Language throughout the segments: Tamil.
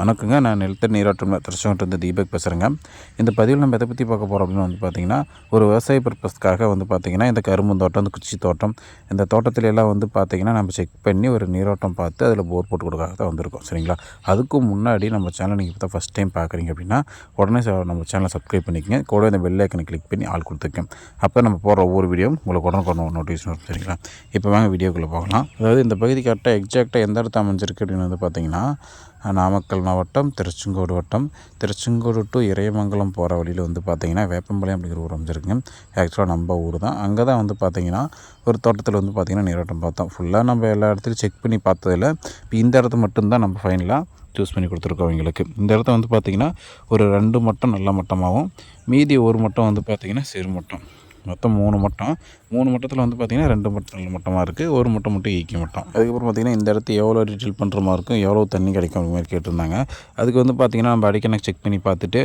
வணக்கங்க. நான் நிலத்தடி நீராட்டம் திருச்செங்கோட்டு தீபக் பேசுகிறேங்க இந்த பதிவில் நம்ம எதை பற்றி பார்க்க போகிறோம் அப்படின்னு வந்து பார்த்திங்கன்னா ஒரு விவசாய பர்பஸ்க்காக வந்து பார்த்திங்கன்னா இந்த கரும்பு தோட்டம் இந்த குச்சி தோட்டம் இந்த தோட்டத்தில் எல்லாம் வந்து பார்த்திங்கன்னா நம்ம செக் பண்ணி ஒரு நீரோட்டம் பார்த்து அதில் போர் போட்டு கொடுக்காக தான் வந்திருக்கோம். சரிங்களா? அதுக்கு முன்னாடி நம்ம சேனல் நீங்கள் இப்போ தான் ஃபஸ்ட் டைம் பார்க்குறீங்க அப்படின்னா உடனே நம்ம சேனலை சப்ஸ்கிரைப் பண்ணிக்கங்க. கூட இந்த பெல் ஐக்கனை கிளிக் பண்ணி ஆள் கொடுத்துருக்கேன் அப்போ நம்ம போகிற ஒவ்வொரு வீடியோ உங்களுக்கு உடனே நோட்டீஸ் வரும். சரிங்களா? இப்போ வாங்க வீடியோக்குள்ளே போகலாம். அதாவது இந்த பகுதி கரெக்டாக எக்ஸாக்டாக எந்த இடத்த அமைஞ்சிருக்கு அப்படின்னு வந்து பார்த்திங்கன்னா நாமக்கல் மாவட்டம் திருச்செங்கோடு வட்டம். திருச்செங்கோடு டு இறையமங்கலம் போகிற வழியில் வந்து பார்த்திங்கன்னா வேப்பம்பாளையம் அப்படிங்கிற ஊர் அமைஞ்சிருக்குங்க. ஆக்சுவலாக நம்ம ஊர் தான். அங்கே தான் வந்து பார்த்திங்கன்னா ஒரு தோட்டத்தில் வந்து பார்த்திங்கன்னா நீரோட்டம் பார்த்தோம். ஃபுல்லாக நம்ம எல்லா இடத்துலையும் செக் பண்ணி பார்த்ததில் இப்போ இந்த இடத்த மட்டும்தான் நம்ம ஃபைனலாக சூஸ் பண்ணி கொடுத்துருக்கோம் அவங்களுக்கு. இந்த இடத்த வந்து பார்த்திங்கன்னா ஒரு ரெண்டு மட்டம் நல்ல மட்டமாகவும் மீதி ஒரு மட்டம் வந்து பார்த்திங்கன்னா சிறு மட்டம். மொத்தம் மூணு மட்டம். மூணு மட்டத்தில் வந்து பார்த்திங்கன்னா ரெண்டு மட்டம் மட்டமாக இருக்குது ஒரு மட்டம் மட்டும் ஈக்கி மட்டம். அதுக்கப்புறம் பார்த்திங்கன்னா இந்த இடத்து எவ்வளோ டீட்டெயில் பண்ணுற மாதிரி இருக்கும் எவ்வளோ தண்ணி கிடைக்கும் அப்படி மாதிரி கேட்டிருந்தாங்க. அதுக்கு வந்து பார்த்திங்கன்னா நம்ம அடிக்கணக்கு செக் பண்ணி பார்த்துட்டு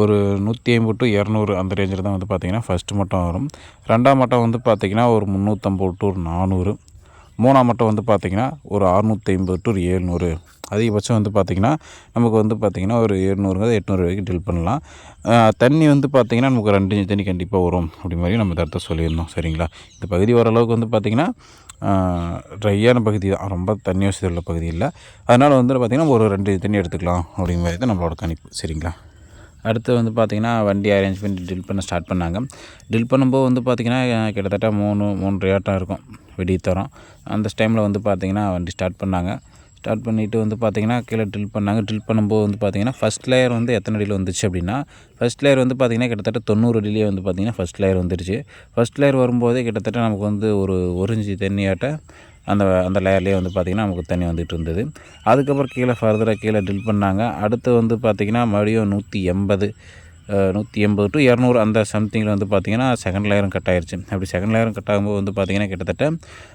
ஒரு நூற்றி ஐம்பது டு இரநூறு அந்த ரேஞ்சில் தான் வந்து பார்த்திங்கன்னா ஃபஸ்ட்டு மட்டம் வரும். ரெண்டாம் மட்டம் வந்து பார்த்திங்கன்னா ஒரு முந்நூற்றம்பது டு ஒரு நானூறு. மூணாம் மட்டம் வந்து பார்த்திங்கன்னா ஒரு அறுநூற்றி ஐம்பது டு ஒரு ஏழ்நூறு அதிகபட்சம் வந்து பார்த்திங்கன்னா நமக்கு வந்து பார்த்திங்கன்னா ஒரு எழுநூறுங்கிறது எட்நூறு வரைக்கும் டில் பண்ணலாம். தண்ணி வந்து பார்த்திங்கன்னா நமக்கு ரெண்டு தண்ணி கண்டிப்பாக வரும் அப்படி மாதிரி நம்ம தரத்தை சொல்லியிருந்தோம். சரிங்களா? இந்த பகுதி ஓரளவுக்கு வந்து பார்த்திங்கன்னா ட்ரையான பகுதி தான். ரொம்ப தண்ணி வசதி உள்ள பகுதி இல்லை. அதனால் வந்து பார்த்திங்கன்னா ஒரு ரெண்டு தண்ணி எடுத்துக்கலாம் அப்படிங்கிற மாதிரி தான் நம்மளோட கணிப்பு. சரிங்களா? அடுத்து வந்து பார்த்திங்கன்னா வண்டி அரேஞ்ச் பண்ணி டில் பண்ண ஸ்டார்ட் பண்ணாங்க. டில் பண்ணும்போது வந்து பார்த்திங்கன்னா கிட்டத்தட்ட மூணு மூன்று ஆட்டம் இருக்கும். வெடி அந்த டைமில் வந்து பார்த்திங்கன்னா வண்டி ஸ்டார்ட் பண்ணாங்க. ஸ்டார்ட் பண்ணிவிட்டு வந்து பார்த்திங்கன்னா கீழே ட்ரில் பண்ணாங்க. ட்ரில் பண்ணும்போது வந்து பார்த்திங்கன்னா ஃபஸ்ட் லேயர் வந்து எத்தனை அடியில் வந்துச்சு அப்படின்னா ஃபஸ்ட் லேயர் வந்து பார்த்திங்கன்னா கிட்டத்தட்ட தொண்ணூறு அடியிலே வந்து பார்த்திங்கன்னா ஃபஸ்ட் லேயர் வந்துருச்சு. ஃபஸ்ட் லேயர் வரும்போதே கிட்டத்தட்ட நமக்கு வந்து ஒரு ஒரு தண்ணியாட்ட அந்த அந்த லேயர்லேயே வந்து பார்த்திங்கன்னா நமக்கு தண்ணி வந்துட்டு இருந்தது. அதுக்கப்புறம் கீழே ஃபர்தராக கீழே ட்ரில் பண்ணாங்க. அடுத்து வந்து பார்த்திங்கன்னா மறுபடியும் நூற்றி எண்பது. நூற்றி எண்பது டு இரநூறு அந்த சம்திங்கில் வந்து பார்த்திங்கன்னா செகண்ட் லேயரும் கட் ஆயிருச்சு அப்படி செகண்ட் லேயரும் கட் ஆகும்போது வந்து பார்த்திங்கன்னா கிட்டத்தட்ட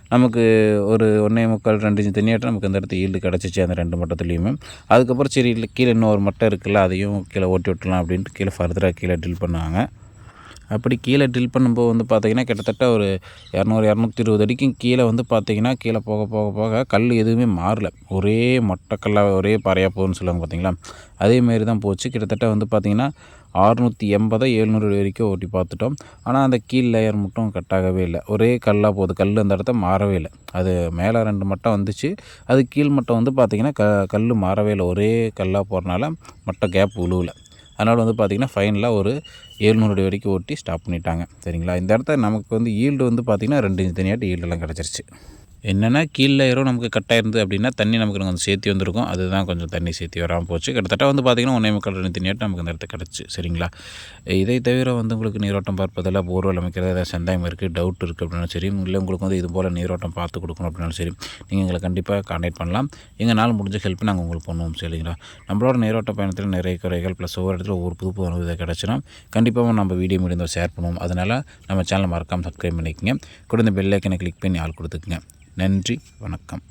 நமக்கு ஒரு ஒன்றே முக்கால் ரெண்டு இன்ச்சு தண்ணியாட்டம் நமக்கு அந்த இடத்துல ஈல்டு கிடச்சிச்சு அந்த ரெண்டு மட்டத்துலேயுமே. அதுக்கப்புறம் சரி இல்லை கீழே இன்னும் ஒரு மட்டம் இருக்குல்ல அதையும் கீழே ஓட்டி விட்டுலாம் அப்படின்ட்டு கீழே ஃபர்தராக கீழே ட்ரில் பண்ணாங்க அப்படி கீழே ட்ரில் பண்ணும்போது வந்து பார்த்திங்கன்னா கிட்டத்தட்ட ஒரு இரநூறு இரநூத்தி இருபது அடிக்கும் கீழே வந்து பார்த்திங்கன்னா கீழே போக போக போக கல் எதுவுமே மாறல. ஒரே மொட்டைக்கல்லாக ஒரே பாறையாக போகுதுன்னு சொல்லுவாங்க பார்த்தீங்களா? அதேமாரி தான் போச்சு. கிட்டத்தட்ட வந்து பார்த்திங்கன்னா அறுநூற்றி எண்பதை எழுநூறு வரைக்கும் ஓட்டி பார்த்துட்டோம். ஆனால் அந்த கீழ் லேயர் மட்டும் கட்டாகவே இல்லை. ஒரே கல்லாக போகுது. கல் அந்த இடத்த மாறவே இல்லை. அது மேலே ரெண்டு மட்டம் வந்துச்சு. அது கீழ் மட்டம் வந்து பார்த்திங்கன்னா க கல் மாறவே இல்லை. ஒரே கல்லாக போகிறனால மட்டம் கேப் உழுவல. அதனால் வந்து பார்த்திங்கன்னா ஃபைனலாக ஒரு ஏழ்நூறு அடி வரைக்கும் ஓட்டி ஸ்டாப் பண்ணிட்டாங்க. சரிங்களா? இந்த இடத்த நமக்கு வந்து ஈல்டு வந்து பார்த்திங்கன்னா ரெண்டு இன்ச் தனியாட்டு ஈல்டெல்லாம் கிடச்சிருச்சு. என்னென்னா கீழே ஏறும் நமக்கு கட்டாயிருந்து அப்படின்னா தண்ணி நமக்கு கொஞ்சம் சேர்த்தி வந்திருக்கும். அதுதான் கொஞ்சம் தண்ணி சேர்த்தி வராமல் போச்சு. கிட்டத்தட்ட வந்து பார்த்திங்கன்னா ஒன்றே முக்கால் ரெண்டு தண்ணியாட்டு நமக்கு இந்த இடத்த கிடச்சி. சரிங்களா? இதை தவிர வந்து உங்களுக்கு நீரோட்டம் பார்ப்பதில் போர்வெல் அமைக்கிறது ஏதாவது சந்தேகம் இருக்குது டவுட் இருக்குது அப்படின்னாலும் சரி இல்லை உங்களுக்கு வந்து இது போல் நீரோட்டம் பார்த்து கொடுக்கணும் அப்படின்னாலும் சரி நீங்கள் எங்களை கண்டிப்பாக கான்டாக்ட் பண்ணலாம். எங்கள் நாள் முடிஞ்ச ஹெல்ப் நாங்கள் உங்களுக்கு பண்ணுவோம் சரிங்களா? நம்மளோட நீரோட்ட பயணத்தில் நிறைய குறைகள் ப்ளஸ் ஒவ்வொரு இடத்துல ஒவ்வொரு புது புது அனுபவத்தை கிடச்சினா கண்டிப்பாக நம்ம வீடியோ முடிந்த ஷேர் பண்ணுவோம். அதனால் நம்ம சேனலை மறக்காமல் சப்ஸ்கிரைப் பண்ணிக்கங்க. கூட இந்த பெல் கிளிக் பண்ணி ஆள் கொடுத்துக்குங்க. நன்றி வணக்கம்.